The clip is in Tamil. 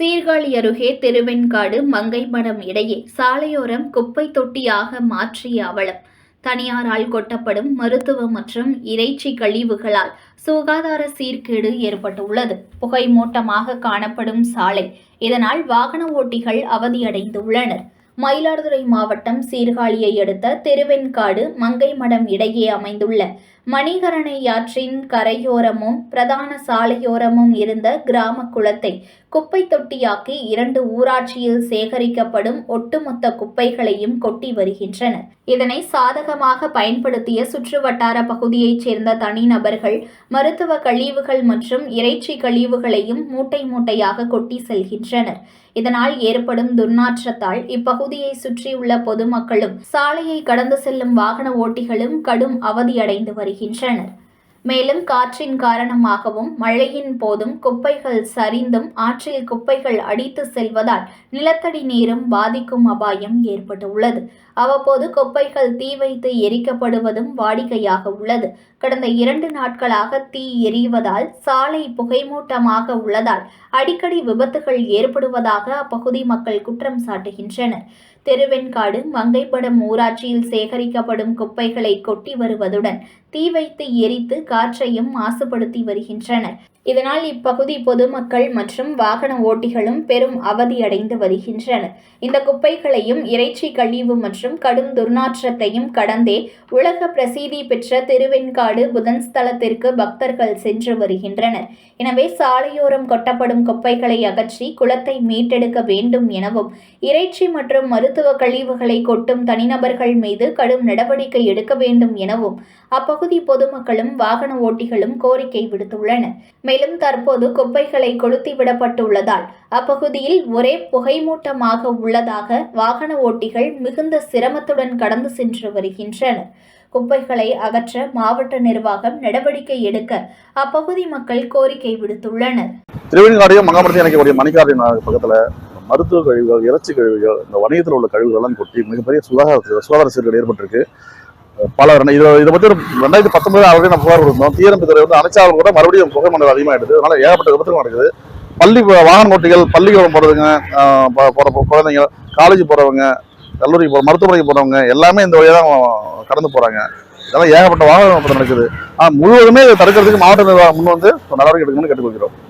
சீர்காழி அருகே திருவெண்காடு மங்கைமடம் இடையே சாலையோரம் குப்பை தொட்டியாக மாற்றிய அவலம். தனியாரால் கொட்டப்படும் மருத்துவ மற்றும் இறைச்சி கழிவுகளால் சுகாதார சீர்கேடு ஏற்பட்டுள்ளது. புகை மூட்டமாக காணப்படும் சாலை. இதனால் வாகன ஓட்டிகள் அவதியடைந்துள்ளனர். மயிலாடுதுறை மாவட்டம் சீர்காழியை அடுத்த திருவெண்காடு மங்கைமடம் இடையே அமைந்துள்ள மணிகரணை ஆற்றின் கரையோரமும் பிரதான சாலையோரமும் இருந்த கிராம குளத்தை குப்பை தொட்டியாக்கி இரண்டு ஊராட்சியில் சேகரிக்கப்படும் ஒட்டுமொத்த குப்பைகளையும் கொட்டி வருகின்றனர். இதனை சாதகமாக பயன்படுத்திய சுற்றுவட்டார பகுதியைச் சேர்ந்த தனிநபர்கள் மருத்துவ கழிவுகள் மற்றும் இறைச்சி கழிவுகளையும் மூட்டை மூட்டையாக கொட்டி செல்கின்றனர். இதனால் ஏற்படும் துர்நாற்றத்தால் இப்பகுதி பகுதியை சுற்றியுள்ள பொதுமக்களும் சாலையை கடந்து செல்லும் வாகன ஓட்டிகளும் கடும் அவதியடைந்து வருகின்றனர். மேலும் காற்றின் காரணமாகவும் மழையின் போதும் குப்பைகள் சரிந்தும் ஆற்றில் குப்பைகள் அடித்து செல்வதால் நிலத்தடி நீரும் பாதிக்கும் அபாயம் ஏற்பட்டுள்ளது. அவ்வப்போது குப்பைகள் தீ வைத்து எரிக்கப்படுவதும் வாடிக்கையாக உள்ளது. கடந்த இரண்டு நாட்களாக தீ எரிவதால் சாலை புகைமூட்டமாக உள்ளதால் அடிக்கடி விபத்துகள் ஏற்படுவதாக அப்பகுதி மக்கள் குற்றம் சாட்டுகின்றனர். திருவெண்காடு மங்கைப்படம் ஊராட்சியில் சேகரிக்கப்படும் குப்பைகளை கொட்டி வருவதுடன் தீ வைத்து எரித்து காற்றையும் மாசுபடுத்தி வருகின்றனர். இதனால் இப்பகுதி பொதுமக்கள் மற்றும் வாகன ஓட்டிகளும் பெரும் அவதியடைந்து வருகின்றனர். இந்த குப்பைகளையும் இறைச்சி கழிவு மற்றும் கடும் துர்நாற்றத்தையும் கடந்தே உலக பிரசித்தி பெற்ற திருவெண்காடு புதன் ஸ்தலத்திற்கு பக்தர்கள் சென்று வருகின்றனர். எனவே சாலையோரம் கொட்டப்படும் குப்பைகளை அகற்றி குளத்தை மீட்டெடுக்க வேண்டும் எனவும் இறைச்சி மற்றும் மருத்துவ கழிவுகளை கொட்டும் தனிநபர்கள் மீது கடும் நடவடிக்கை எடுக்க வேண்டும் எனவும் அப்பகுதி பொதுமக்களும் வாகன ஓட்டிகளும் கோரிக்கை விடுத்துள்ளனர். மேலும் தற்போது குப்பைகளை கொளுத்தி விடப்பட்டுள்ளதால் அப்பகுதியில் ஒரே புகைமூட்டமாக உள்ளதாக வாகன ஓட்டிகள் மிகுந்த சிரமத்துடன் கடந்து சென்று வருகின்றனர். குப்பைகளை அகற்ற மாவட்ட நிர்வாகம் நடவடிக்கை எடுக்க அப்பகுதி மக்கள் கோரிக்கை விடுத்துள்ளனர். திருவெண்காடையும் மங்காமரத்தையும் இணைக்கக்கூடிய மணிக்காரின் பக்கத்தில் மருத்துவ கழிவுகள் இறைச்சி கழிவுகள் இந்த வணிகத்தில் உள்ள கழிவுகள்லாம் கொட்டி மிகப்பெரிய சுகாதார சுகாதார சீர்கேடு ஏற்பட்டிருக்கு. பல ரெண்டு- இதை இதை பற்றி ரெண்டாயிரத்தி பத்தொன்பது ஆல்ரெடி நம்ம புகார் கொடுத்தோம் தீயணைப்பு துறை வந்து அணைச்சாலும் கூட மறுபடியும் புகை மண்டலம் அதிகமாகிடுது அதனால ஏகப்பட்ட விபத்துகள் நடக்குது. பள்ளி வாகன ஓட்டிகள் பள்ளிக்கூடம் போகிறதுங்க போகிற குழந்தைங்க காலேஜ் போகிறவங்க கல்லூரிக்கு போகிற மருத்துவமனைக்கு போகிறவங்க எல்லாமே இந்த வழியாக தான் கடந்து போகிறாங்க இதெல்லாம் ஏகப்பட்ட வாகன விபத்து நடக்குது. ஆனால் முழுவதுமே இதை தடுக்கிறதுக்கு மாவட்ட நிர்வாகம் முன் வந்து நடவடிக்கை எடுக்கணும்னு கேட்டுக்கொள்கிறோம்.